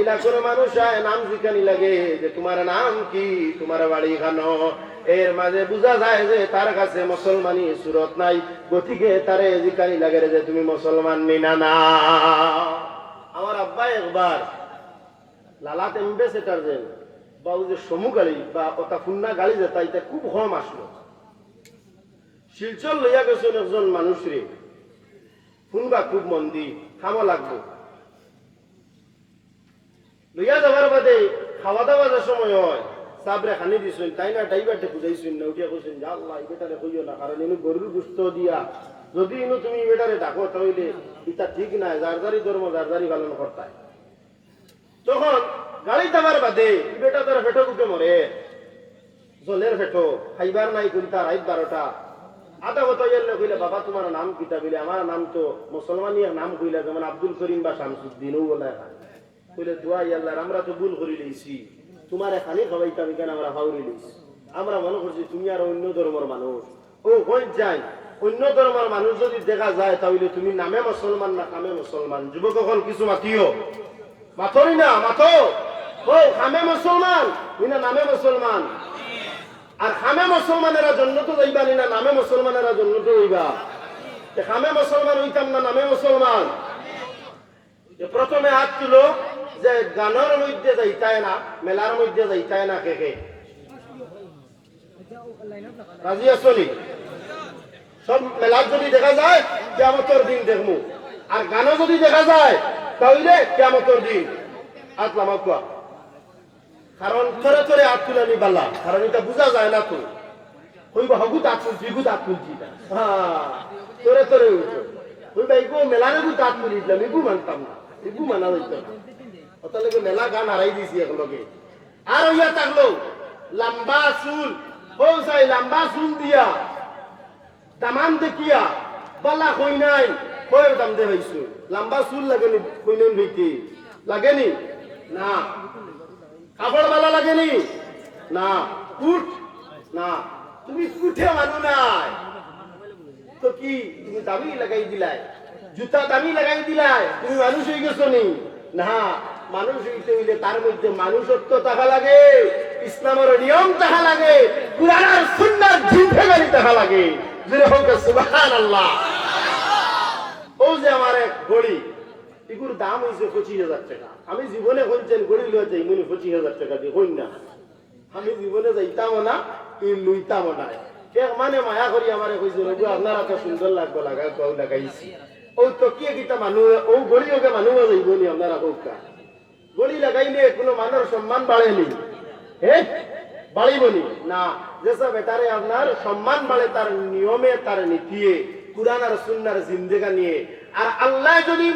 মহিলা কোনো মানুষ নাম জিকানি লাগে যে তোমার নাম কি, তোমার বাড়ি এর মাঝে যায় যে তার কাছে মুসলমানি সুরত নাই। গতিকে তারে জিকানি লাগে যে তুমি মুসলমান না। আমার আব্বা একবার লালাত এম্বেসেটার যে বা যে সমু গাড়ি বা ওটা ফুন্না গাড়ি যে, তাইতে খুব কম আসলো। শিলচর লইয়া গেছেন একজন মানুষ রে। শুনবা খুব মন দি খামো লাগবো। লইয়া যাবার বাদে খাওয়া দাওয়া সময় হয় সাবরে খানি তাই না? না, উঠিয়া কইছেন যা আল্লাহ কইও না, কারণ ইনু গরুর গুস্ত দিয়া। যদি ইনু তুমি ডাকো, তাহলে ইটা ঠিক ধর্ম পালন করতায়। তখন গাড়ি যাবার বাদে বেটা তার ফেটো মরে। জলের ফেটো, খাইবার নাই কোনটা রাইত বারোটা। কথা ইয়ালে কইলে, বাবা, তোমার নাম কিতা? বলে, আমার নাম তো মুসলমানিয়া নাম কইলা, যেমন আব্দুল করিম বা শামসুদ্দিন, ও বলে, দোয়া ইয়াল্লাহ আমরা তো ভুল করি লইছি তোমার এখানে খাওয়াইতাম কেন? আমরা হাউরি লইছি আমরা মনে করছি, তুমি আর অন্য ধর্মের মানুষ। ও হয়ে যায় অন্য ধর্মের মানুষ যদি দেখা যায়, তাহলে তুমি নামে মুসলমান না কামে মুসলমান? যুবক সকল কিছু মাতিও। মাথরি না মাথো ও, খামে মুসলমান। না নামে মুসলমান। আর খামে মুসলমানেরা জন্য তো যাইবা না নামে মুসলমানেরা জন্য তো যাইবা। খামে মুসলমান হইতাম না, নামে মুসলমান। প্রথমে হাত তুলো যে গানের মধ্যে যাইতায় না মেলার মধ্যে যাইতায় না কে কে। রাজি আসলি সব মেলার যদি দেখা যায় কেমতর দিন দেখব আর গানও যদি দেখা যায় তাহলে কেমতর দিন। আসলাম কোয়া কারণ তোরে তোরে হাত তুলানি বালা। কারণ এটা বোঝা যায় না তো। কইবা হগুত হাত তুলছি, গুত হাত তুলছি। তোরে তোরে উঠো। কইবা মেলারে গুত হাত তুলি দিলাম ইগু মানতাম না। ইগু মানা যাইতো না। অতলেগে মেলা গান হারাই দিছি একলগে। আর ইয়া থাকল, লম্বা চুল সাই লম্বা চুল দিয়া। দামান দেখিয়া, বালা কই নাই কই দাম দে হইছো লম্বা চুল লাগেনি কইনেন হইতে লাগেনি না? কাপড় বালা লাগেনি না? উঠ। না। তুমি উঠে মানু নাই। তো কি, তুমি দামি লাগাই দিলাই? জুতা দামি লাগাই দিলাই? তুমি মানুষ হয়ে গেছো নি? না। মানুষ হইতে হইলে তার মধ্যে মানুষত্ব তাহা লাগে, ইসলামের নিয়ম তাহা লাগে, কুরআনের সুন্নার জিন্দেগানি তাহা লাগে। জুরে হোক, সুবহানাল্লাহ। ও যে আমার এক ঘড়ি এগুলোর দাম হয়েছে পঁচিশ হাজার টাকা। আমি জীবনে কইছেন ঘড়ি লইয়া যাই, মনে পঁচিশ হাজার টাকা দিয়ে কই না। আমি জীবনে যাইতামও না ই লইতামও না। এক মানে মায়া করি আমারে কইছে, রঘু, আপনারা তো সুন্দর লাগবো, লাগা কও লাগাইছি ও তো কি কিতা মানুষ ও গড়ি ওকে মানুষ যাইব নি, আপনারা কৌকা সম্মান বাড়েনি বাড়িবনি না যেসব এটারে আপনার সম্মান বাড়ে তার নিয়মে তার আর সুন্নার জিন্দেগা নিয়ে আর আল্লাহ যদি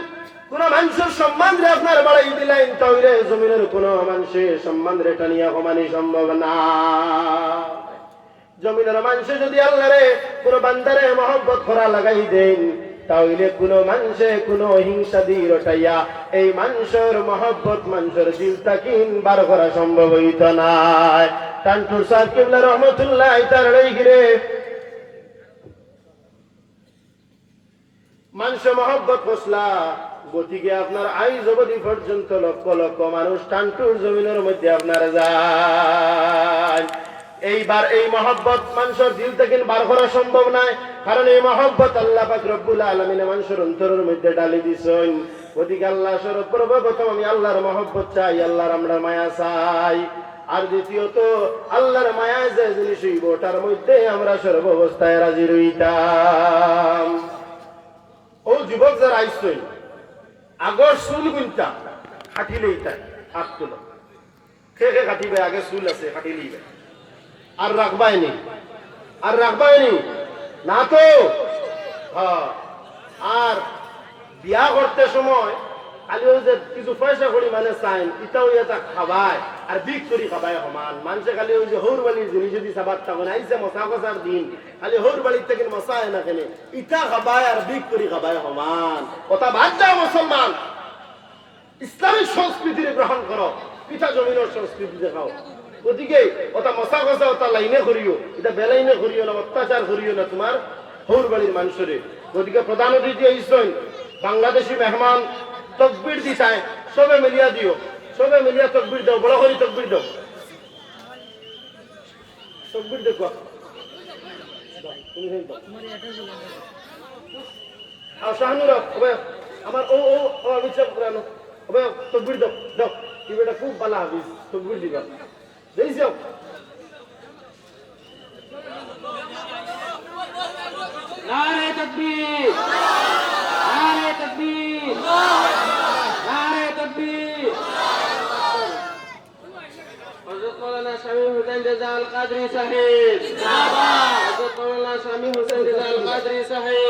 কোন মানুষের সম্মান রে আপনার বাড়াই দিলেন তাহলে জমিনের কোন মানুষের সম্মান কমানি সম্ভব না জমিনের মানুষে যদি আল্লাহ রে কোন বান্দারে মহব্বত করা লাগাই দেন তাহলে কোন মানুষে কোন হিংসা দিয়ে রটাইয়া এই মানুষের মহব্বত মানুষের দিল তাকিন বার করা সম্ভব হইত নাই। টান্টুর সাহেব কিবলা রহমতুল্লাহ তার ঘিরে মানুষ মহব্বত ফসলা গতিকে আপনার আইজ অবধি পর্যন্ত লক্ষ লক্ষ মানুষ টান্টুর জমিনের মধ্যে আপনার যায়। এইবার এই মহব্বত মানুষের দিল থেকে বার করা সম্ভব নয়। কারণ এই মহব্বত আল্লাহ পাক রব্বুল আলমিনে মানুষের অন্তরের মধ্যে ডালি দিছেন। গতিকে আল্লাহ স্বরূপ প্রথম আমি আল্লাহর মহব্বত চাই, আল্লাহর আমরা মায়া চাই। আর দ্বিতীয়ত, আল্লাহর মায়া যে জিনিস হইব, ওটার মধ্যে আমরা সর্ব অবস্থায় রাজি রইতাম। ও যুবক যারা আইসই আগর চুল গুনতা খাটি লইতা, হাত তুলো। খে খে খাটিবে আগে চুল আছে খাটি লইবে। আর রাখবাই নি আর রাখবাই নি তো? হ্যাঁ। আর বিয়া করতে সময় খালি ওই যে কিছু পয়সা করি মানে চাইন ইটাও এটা খাবায় আর বিক করি খাবায় সমান। মানুষে খালি ওই যে হৌর বালির জিনিস যদি সাবার তখন আইসে মশা কষার দিন। খালি হৌর বালির থেকে মশা না কেনে। ইটা খাবায় আর বিক করি খাবায় সমান। কথা বাদ যাও মুসলমান ইসলামিক সংস্কৃতির গ্রহণ করো পিঠা জমিনের সংস্কৃতি দেখাও গতিকে ওটা মশা কষা ওটা লাইনে করিও এটা বেলাইনে করিও না অত্যাচার করিও না তোমার হৌর বাড়ির মানুষের গতিকে প্রধান অতিথি হইছেন বাংলাদেশি মেহমান তকবির দিছায় সবে মিলিয়া দিও সবে মিলিয়া তকবির দাও বড় করে তকবির দাও তকবির দেখো আমার ও ও আমি সব করানো তকবির দাও দাও কি বেটা খুব ভালো হাবিস তকবির দিবা। যাও নারে তকবীর নারে তকবীর নারে তকবীর হযরত মাওলানা শামীম হুসাইন রেজা আল কাদরি সাহেব জিন্দাবাদ হযরত মাওলানা শামীম সাহেব